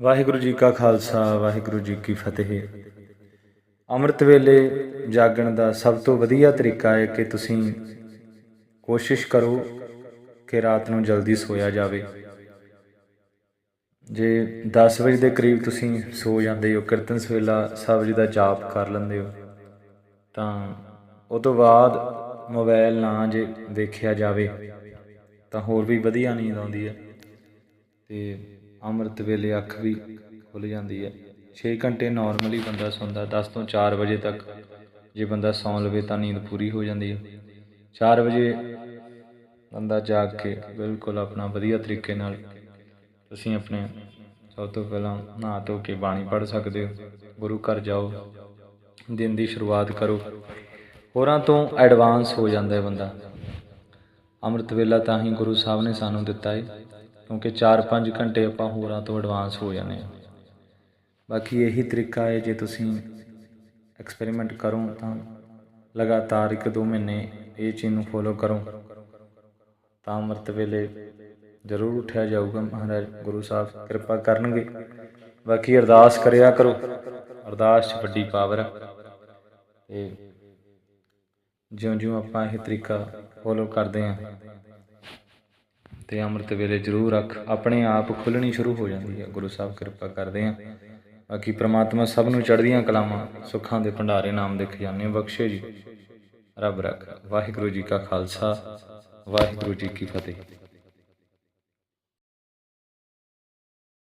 ਵਾਹਿਗੁਰੂ ਜੀ ਕਾ ਖਾਲਸਾ, ਵਾਹਿਗੁਰੂ ਜੀ ਕੀ ਫਤਿਹ। ਅੰਮ੍ਰਿਤ ਵੇਲੇ ਜਾਗਣ ਦਾ ਸਭ ਤੋਂ ਵਧੀਆ ਤਰੀਕਾ ਹੈ ਕਿ ਤੁਸੀਂ ਕੋਸ਼ਿਸ਼ ਕਰੋ ਕਿ ਰਾਤ ਨੂੰ ਜਲਦੀ ਸੋਇਆ ਜਾਵੇ। ਜੇ 10 ਵਜੇ ਦੇ ਕਰੀਬ ਤੁਸੀਂ ਸੋ ਜਾਂਦੇ ਹੋ, ਕੀਰਤਨ ਸਵੇਲਾ ਸਾਹਿਬ ਜੀ ਦਾ ਜਾਪ ਕਰ ਲੈਂਦੇ ਹੋ, ਤਾਂ ਉਹ ਤੋਂ ਬਾਅਦ ਮੋਬਾਈਲ ਨਾ ਜੇ ਦੇਖਿਆ ਜਾਵੇ, ਤਾਂ ਹੋਰ ਵੀ ਵਧੀਆ ਨੀਂਦ ਆਉਂਦੀ ਹੈ। ਤੇ ਅੰਮ੍ਰਿਤ ਵੇਲੇ ਅੱਖ ਵੀ ਖੁੱਲ ਜਾਂਦੀ ਹੈ। 6 ਘੰਟੇ ਨਾਰਮਲੀ ਬੰਦਾ ਸੌਂਦਾ 10 ਤੋਂ 4 ਵਜੇ ਤੱਕ। ਜੇ ਬੰਦਾ ਸੌਂ ਲਵੇ ਤਾਂ ਨੀਂਦ ਪੂਰੀ ਹੋ ਜਾਂਦੀ ਹੈ। 4 ਵਜੇ ਬੰਦਾ ਜਾਗ ਕੇ ਬਿਲਕੁਲ ਆਪਣਾ ਵਧੀਆ ਤਰੀਕੇ ਨਾਲ ਤੁਸੀਂ ਆਪਣੇ ਸਭ ਤੋਂ ਪਹਿਲਾਂ ਨਹਾ ਧੋ ਕੇ ਬਾਣੀ ਪੜ੍ਹ ਸਕਦੇ ਹੋ। ਗੁਰੂ ਘਰ ਜਾਓ, ਦਿਨ ਦੀ ਸ਼ੁਰੂਆਤ ਕਰੋ। ਹੋਰਾਂ ਤੋਂ ਐਡਵਾਂਸ ਹੋ ਜਾਂਦਾ ਹੈ ਬੰਦਾ। ਅੰਮ੍ਰਿਤ ਵੇਲਾ ਤਾਂ ਹੀ ਗੁਰੂ ਸਾਹਿਬ ਨੇ ਸਾਨੂੰ ਦਿੱਤਾ ਹੈ ਕਿਉਂਕਿ 4-5 ਘੰਟੇ ਆਪਾਂ ਹੋਰਾਂ ਤੋਂ ਐਡਵਾਂਸ ਹੋ ਜਾਂਦੇ ਹਾਂ। ਬਾਕੀ ਇਹੀ ਤਰੀਕਾ ਹੈ ਜੇ ਤੁਸੀਂ ਐਕਸਪੈਰੀਮੈਂਟ ਕਰੋ ਤਾਂ ਲਗਾਤਾਰ 1-2 ਮਹੀਨੇ ਇਹ ਚੀਜ਼ ਨੂੰ ਫੋਲੋ ਕਰੋ। ਤਾਂ ਅੰਮ੍ਰਿਤ ਵੇਲੇ ਜ਼ਰੂਰ ਉੱਠਿਆ ਜਾਊਗਾ, ਮਹਾਰਾਜ, ਗੁਰੂ ਸਾਹਿਬ ਕਿਰਪਾ ਕਰਨਗੇ। ਬਾਕੀ ਅਰਦਾਸ ਕਰਿਆ ਕਰੋ, ਅਰਦਾਸ 'ਚ ਵੱਡੀ ਪਾਵਰ ਹੈ ਤੇ ਜਿਉਂ-ਜਿਉਂ ਆਪਾਂ ਇਹ ਤਰੀਕਾ ਫੋਲੋ ਕਰਦੇ ਹਾਂ। ਤੇ ਅੰਮ੍ਰਿਤ ਵੇਲੇ ਜ਼ਰੂਰ ਅੱਖ ਆਪਣੇ ਆਪ ਖੁੱਲਣੀ ਸ਼ੁਰੂ ਹੋ ਜਾਂਦੀ ਹੈ। ਗੁਰੂ ਸਾਹਿਬ ਕਿਰਪਾ ਕਰਦੇ ਆ ਬਾਕੀ ਪ੍ਰਮਾਤਮਾ ਸਭ ਨੂੰ ਚੜ੍ਹਦੀਆਂ ਕਲਾਵਾਂ, ਸੁੱਖਾਂ ਦੇ ਭੰਡਾਰੇ ਨਾਮ ਦੇ ਖਜ਼ਾਨੇ ਬਖਸ਼ੇ ਜੀ। ਰੱਬ ਰੱਖ। ਵਾਹਿਗੁਰੂ ਜੀ ਕਾ ਖਾਲਸਾ, ਵਾਹਿਗੁਰੂ ਜੀ ਕੀ ਫਤਿਹ।